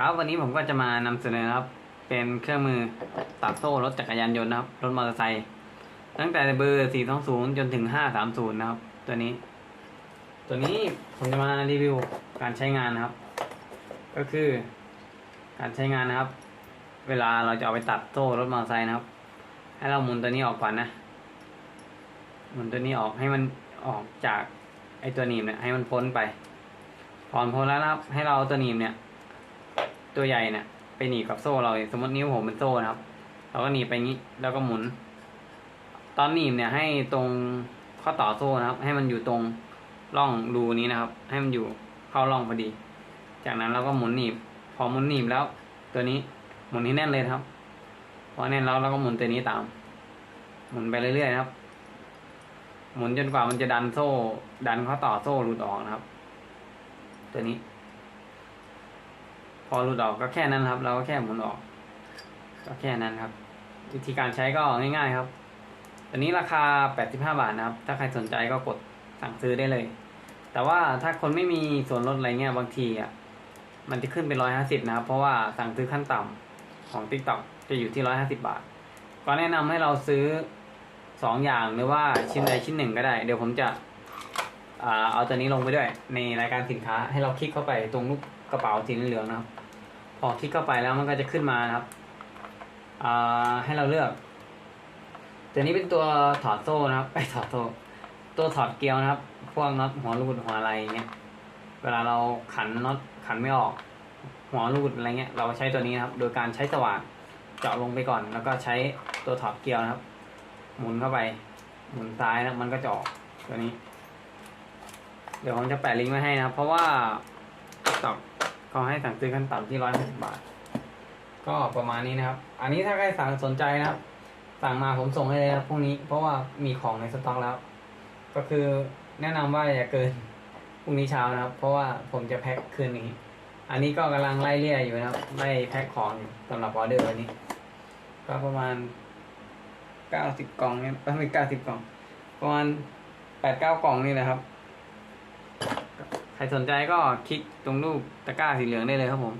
ครับวันนี้ผมก็จะมานำเสนอครับ เป็นเครื่องมือตัดโซ่รถจักรยานยนต์นะครับ รถมอเตอร์ไซค์ตั้งแต่เบอร์ 420 จนถึง 530 นะครับ ตัวนี้ ตัวนี้ผมจะมารีวิวการใช้งานนะครับ ก็คือการใช้งานนะครับ เวลาเราจะเอาไปตัดโซ่รถมอเตอร์ไซค์นะครับ ให้เราหมุนตัวนี้ออกก่อนนะหมุนตัวนี้ออกให้มันออกจากไอตัวหนีบเนี่ยให้มันพ้นไปพอพ้นแล้วนะครับ ให้เราเอาตัวหนีบเนี่ย ตัวใหญ่เนี่ยไปหนีบกับโซ่เรา สมมตินิ้วผมเป็นโซ่นะครับ เราก็หนีบไปงี้ แล้วก็หมุน ตอนหนีบเนี่ยให้ตรงข้อต่อโซ่นะครับ ให้มันอยู่ตรงร่องรูนี้นะครับ ให้มันอยู่เข้าร่องพอดี จากนั้นเราก็หมุนหนีบ พอหมุนหนีบแล้ว ตัวนี้หมุนให้แน่นเลยครับ พอแน่นแล้วเราก็หมุนตัวนี้ตาม หมุนไปเรื่อยๆนะครับ หมุนจนกว่ามันจะดันโซ่ ดันข้อต่อโซ่หลุดออกนะครับ ตัวนี้ พอหลุดออกก็แค่นั้นครับ เราก็แค่หมุนออก ก็แค่นั้นครับ วิธีการใช้ก็ง่าย ๆ ครับตัวนี้ราคา 85 บาทนะครับ ถ้าใครสนใจก็กดสั่งซื้อได้เลย แต่ว่าถ้าคนไม่มีส่วนลดอะไรเงี้ยบางทีอะมันจะขึ้นเป็น 150 นะครับ เพราะว่าสั่งซื้อขั้นต่ำของ TikTok จะอยู่ที่ 150 บาท ก็แนะนำให้เราซื้อ 2 อย่างหรือว่าชิ้นใดชิ้นหนึ่งก็ได้ เดี๋ยวผมจะ เอาตัวนี้ลงไปด้วย ในรายการสินค้าให้เราคลิกเข้าไปตรงรูปกระเป๋าสีเหลืองนะครับ พอคลิกเข้าไปแล้วมันก็จะขึ้นมานะครับให้เราเลือก ตัวนี้เป็นตัวถอดโซ่นะครับไปถอดโซ่ตัวถอดเกลียวนะครับ พวกน็อตหัวรูดหัวอะไรอย่างเงี้ย เวลาเราขันน็อตขันไม่ออก หัวรูดอะไรเงี้ย เราใช้ตัวนี้นะครับ โดยการใช้สว่านเจาะลงไปก่อน แล้วก็ใช้ตัวถอดเกลียวนะครับ หมุนเข้าไป หมุนซ้ายแล้วมันก็จะออกตัวนี้ ดี๋ยวผมจะแปะลิงก์ไว้ให้นะ เพราะว่าตอกเขาให้สั่งซื้อขั้นต่ำที่ร้อยห้าสิบาท ก็ประมาณนี้นะครับ อันนี้ถ้าใครสั่งสนใจนะครับ สั่งมาผมส่งให้เลยครับพรุ่งนี้ เพราะว่ามีของในสต็อกแล้ว ก็คือแนะนำว่าอย่าเกินพรุ่งนี้เช้านะครับ เพราะว่าผมจะแพ็คคืนนี้ อันนี้ก็กำลังไล่เลี่ยอยู่นะครับไล่แพ็คของอยู่สำหรับออเดอร์วันนี้ ก็ประมาณเก้าสิบกล่องเนี่ยไม่เก้าสิบกล่อง ประมาณแปดเก้ากล่องนี่แหละครับ ใครสนใจก็คลิกตรงรูปตะกร้าสีเหลืองได้เลยครับผม